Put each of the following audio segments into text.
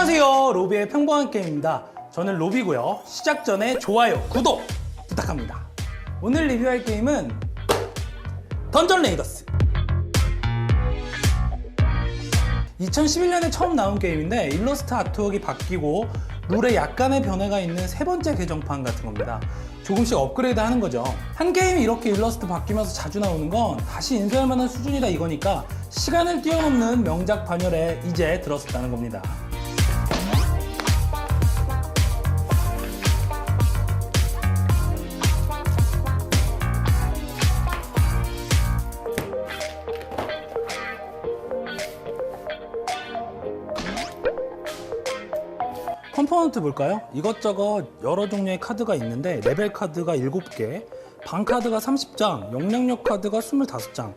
안녕하세요 로비의 평범한 게임입니다 저는 로비고요 시작 전에 좋아요 구독 부탁합니다 오늘 리뷰할 게임은 던전 레이더스 2011년에 처음 나온 게임인데 일러스트 아트웍이 바뀌고 룰에 약간의 변화가 있는 세 번째 개정판 같은 겁니다. 조금씩 업그레이드 하는 거죠. 한 게임이 이렇게 일러스트 바뀌면서 자주 나오는 건 다시 인쇄할 만한 수준이다 이거니까 시간을 뛰어넘는 명작 반열에 이제 들었었다는 겁니다. 컴포넌트 볼까요? 이것저것 여러 종류의 카드가 있는데 레벨 카드가 7개, 방 카드가 30장, 영향력 카드가 25장,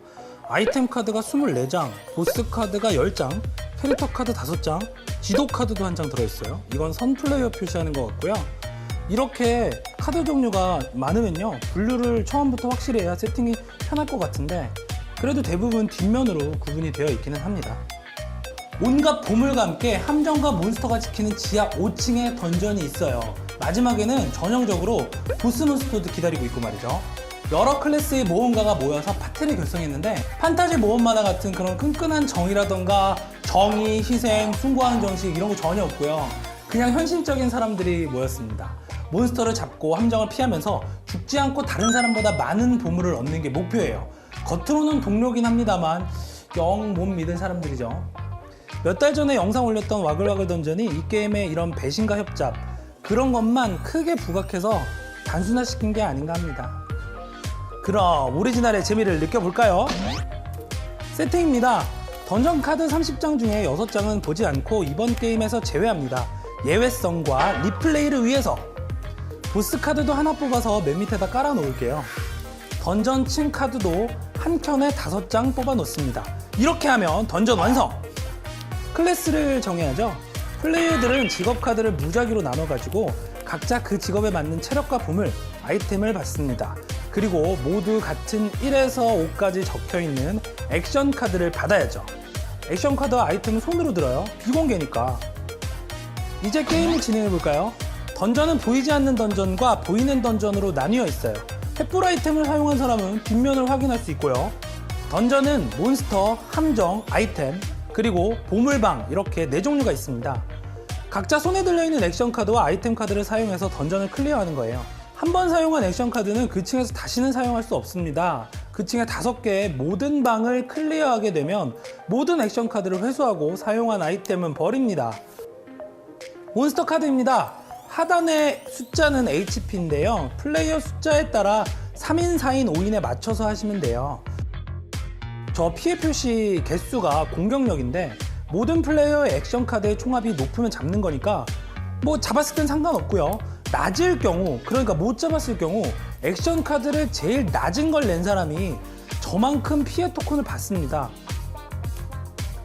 아이템 카드가 24장, 보스 카드가 10장, 캐릭터 카드 5장, 지도 카드도 한 장 들어있어요. 이건 선 플레이어 표시하는 것 같고요. 이렇게 카드 종류가 많으면요. 분류를 처음부터 확실히 해야 세팅이 편할 것 같은데 그래도 대부분 뒷면으로 구분이 되어 있기는 합니다. 온갖 보물과 함께 함정과 몬스터가 지키는 지하 5층에 던전이 있어요. 마지막에는 전형적으로 보스 몬스터도 기다리고 있고 말이죠. 여러 클래스의 모험가가 모여서 파티를 결성했는데 판타지 모험마다 같은 그런 끈끈한 정이라던가 정의, 희생, 숭고하는 정식 이런 거 전혀 없고요. 그냥 현실적인 사람들이 모였습니다. 몬스터를 잡고 함정을 피하면서 죽지 않고 다른 사람보다 많은 보물을 얻는 게 목표예요. 겉으로는 동료긴 합니다만 영 못 믿은 사람들이죠. 몇 달 전에 영상 올렸던 와글와글 던전이 이 게임의 이런 배신과 협잡 그런 것만 크게 부각해서 단순화시킨 게 아닌가 합니다. 그럼 오리지널의 재미를 느껴볼까요? 세팅입니다. 던전 카드 30장 중에 6장은 보지 않고 이번 게임에서 제외합니다. 예외성과 리플레이를 위해서 보스 카드도 하나 뽑아서 맨 밑에다 깔아 놓을게요. 던전 층 카드도 한 켠에 5장 뽑아 놓습니다. 이렇게 하면 던전 완성! 클래스를 정해야죠. 플레이어들은 직업 카드를 무작위로 나눠가지고 각자 그 직업에 맞는 체력과 보물, 아이템을 받습니다. 그리고 모두 같은 1에서 5까지 적혀 있는 액션 카드를 받아야죠. 액션 카드와 아이템은 손으로 들어요. 비공개니까. 이제 게임을 진행해 볼까요? 던전은 보이지 않는 던전과 보이는 던전으로 나뉘어 있어요. 횃불 아이템을 사용한 사람은 뒷면을 확인할 수 있고요. 던전은 몬스터, 함정, 아이템, 그리고 보물방 이렇게 네 종류가 있습니다. 각자 손에 들려있는 액션 카드와 아이템 카드를 사용해서 던전을 클리어하는 거예요. 한 번 사용한 액션 카드는 그 층에서 다시는 사용할 수 없습니다. 그 층에 다섯 개의 모든 방을 클리어하게 되면 모든 액션 카드를 회수하고 사용한 아이템은 버립니다. 몬스터 카드입니다. 하단의 숫자는 HP인데요. 플레이어 숫자에 따라 3인, 4인, 5인에 맞춰서 하시면 돼요. 저 피해 표시 개수가 공격력인데 모든 플레이어의 액션 카드의 총합이 높으면 잡는 거니까 뭐 잡았을 땐 상관없고요. 낮을 경우, 그러니까 못 잡았을 경우 액션 카드를 제일 낮은 걸 낸 사람이 저만큼 피해 토큰을 받습니다.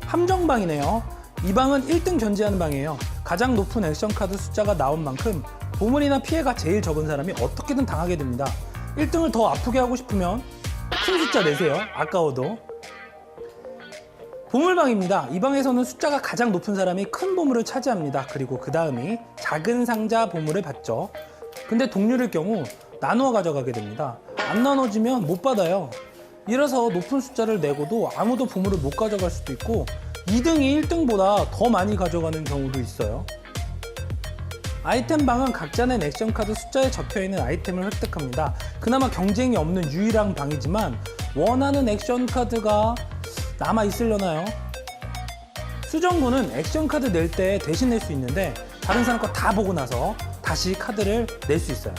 함정방이네요. 이 방은 1등 견제하는 방이에요. 가장 높은 액션 카드 숫자가 나온 만큼 보물이나 피해가 제일 적은 사람이 어떻게든 당하게 됩니다. 1등을 더 아프게 하고 싶으면 큰 숫자 내세요. 아까워도. 보물방입니다. 이 방에서는 숫자가 가장 높은 사람이 큰 보물을 차지합니다. 그리고 그 다음이 작은 상자 보물을 받죠. 근데 동률일 경우 나누어 가져가게 됩니다. 안 나눠지면 못 받아요. 이래서 높은 숫자를 내고도 아무도 보물을 못 가져갈 수도 있고 2등이 1등보다 더 많이 가져가는 경우도 있어요. 아이템 방은 각자 낸 액션 카드 숫자에 적혀 있는 아이템을 획득합니다. 그나마 경쟁이 없는 유일한 방이지만 원하는 액션 카드가 남아 있으려나요? 수정구는 액션 카드 낼 때 대신 낼 수 있는데 다른 사람 거 다 보고 나서 다시 카드를 낼 수 있어요.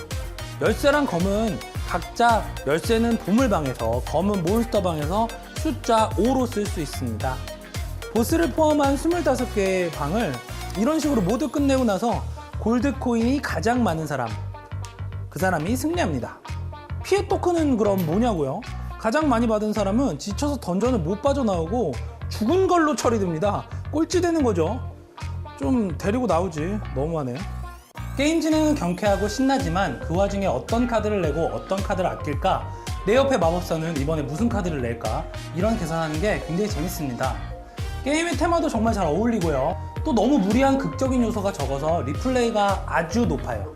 열쇠랑 검은 각자 열쇠는 보물방에서 검은 몬스터방에서 숫자 5로 쓸 수 있습니다. 보스를 포함한 25개의 방을 이런 식으로 모두 끝내고 나서 골드 코인이 가장 많은 사람 그 사람이 승리합니다. 피해 토큰은 그럼 뭐냐고요? 가장 많이 받은 사람은 지쳐서 던전을 못 빠져나오고 죽은 걸로 처리됩니다. 꼴찌 되는 거죠. 좀 데리고 나오지. 너무하네. 게임 진행은 경쾌하고 신나지만 그 와중에 어떤 카드를 내고 어떤 카드를 아낄까? 내 옆에 마법사는 이번에 무슨 카드를 낼까? 이런 계산하는 게 굉장히 재밌습니다. 게임의 테마도 정말 잘 어울리고요. 또 너무 무리한 극적인 요소가 적어서 리플레이가 아주 높아요.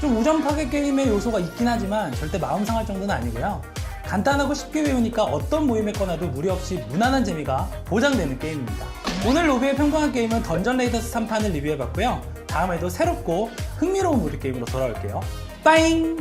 좀 우정 파괴 게임의 요소가 있긴 하지만 절대 마음 상할 정도는 아니고요. 간단하고 쉽게 외우니까 어떤 모임에 꺼내도 무리 없이 무난한 재미가 보장되는 게임입니다. 오늘 로비의 평범한 게임은 던전 레이더스 3판을 리뷰해봤고요. 다음에도 새롭고 흥미로운 보드 게임으로 돌아올게요. 빠잉!